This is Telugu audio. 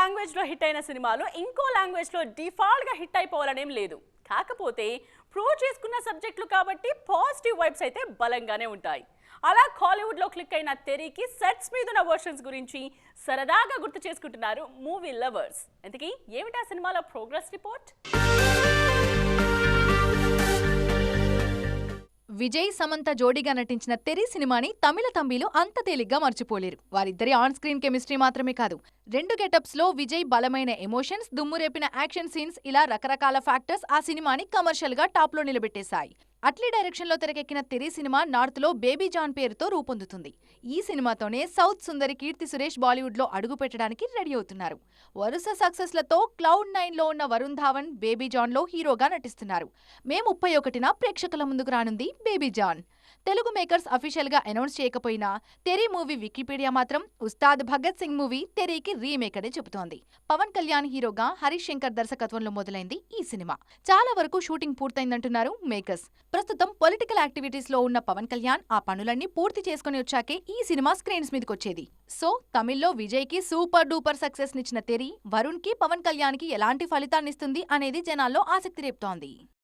లాంగ్వేజ్లో హిట్ అయిన సినిమాలు ఇంకో లాంగ్వేజ్లో డిఫాల్ట్గా హిట్ అయిపోవాలనేం లేదు. కాకపోతే ప్రూవ్ చేసుకున్న సబ్జెక్టులు కాబట్టి పాజిటివ్ వైబ్స్ అయితే బలంగానే ఉంటాయి. అలా కాలీవుడ్లో క్లిక్ అయిన తెరీకి సెట్స్ మీద ఉన్న వర్షన్స్ గురించి సరదాగా గుర్తు చేసుకుంటున్నారు మూవీ లవర్స్ అందుకే ఏమిటా సినిమాలో ప్రోగ్రెస్ రిపోర్ట్ విజయ్ సమంత జోడీగా నటించిన తెరి సినిమాని తమిళ తంబీలు అంత తేలిగ్గా మర్చిపోలేరు. వారిద్దరి ఆన్ స్క్రీన్ కెమిస్ట్రీ మాత్రమే కాదు. రెండు గెటప్స్లో విజయ్ బలమైన ఎమోషన్స్ దుమ్మురేపిన యాక్షన్ సీన్స్ ఇలా రకరకాల ఫ్యాక్టర్స్ ఆ సినిమాని కమర్షియల్గా టాప్లో నిలబెట్టేశాయి. అట్లీ డైరెక్షన్లో తెరకెక్కిన తెరి సినిమా నార్త్లో బేబీ జాన్ పేరుతో రూపొందుతుంది. ఈ సినిమాతోనే సౌత్ సుందరి కీర్తి సురేష్ బాలీవుడ్లో అడుగు పెట్టడానికి రెడీ అవుతున్నారు. వరుస సక్సెస్లతో క్లౌడ్ నైన్లో ఉన్న వరుణ్ ధావన్ బేబీ జాన్లో హీరోగా నటిస్తున్నారు. మే ముప్పై ఒకటిన ప్రేక్షకుల ముందుకు రానుంది బేబీ జాన్. తెలుగు మేకర్స్ అఫీషియల్గా అనౌన్స్ చేయకపోయినా తెరీ మూవీ వికీపీడియా మాత్రం ఉస్తాద్ భగత్ సింగ్ మూవీ తెరీకి రీమేక్ అని చెబుతోంది. పవన్ కళ్యాణ్ హీరోగా హరీష్ శంకర్ దర్శకత్వంలో మొదలైంది ఈ సినిమా. చాలా వరకు షూటింగ్ పూర్తయిందంటున్నారు మేకర్స్. ప్రస్తుతం పొలిటికల్ యాక్టివిటీస్లో ఉన్న పవన్ కళ్యాణ్ ఆ పనులన్నీ పూర్తి చేసుకుని వచ్చాకే ఈ సినిమా స్క్రీన్స్ మీదకొచ్చేది. సో తమిళ్ళో విజయ్కి సూపర్ డూపర్ సక్సెస్ నిచ్చిన తెరి వరుణ్కి పవన్ కళ్యాణ్కి ఎలాంటి ఫలితాన్నిస్తుంది అనేది జనాల్లో ఆసక్తి రేపుతోంది.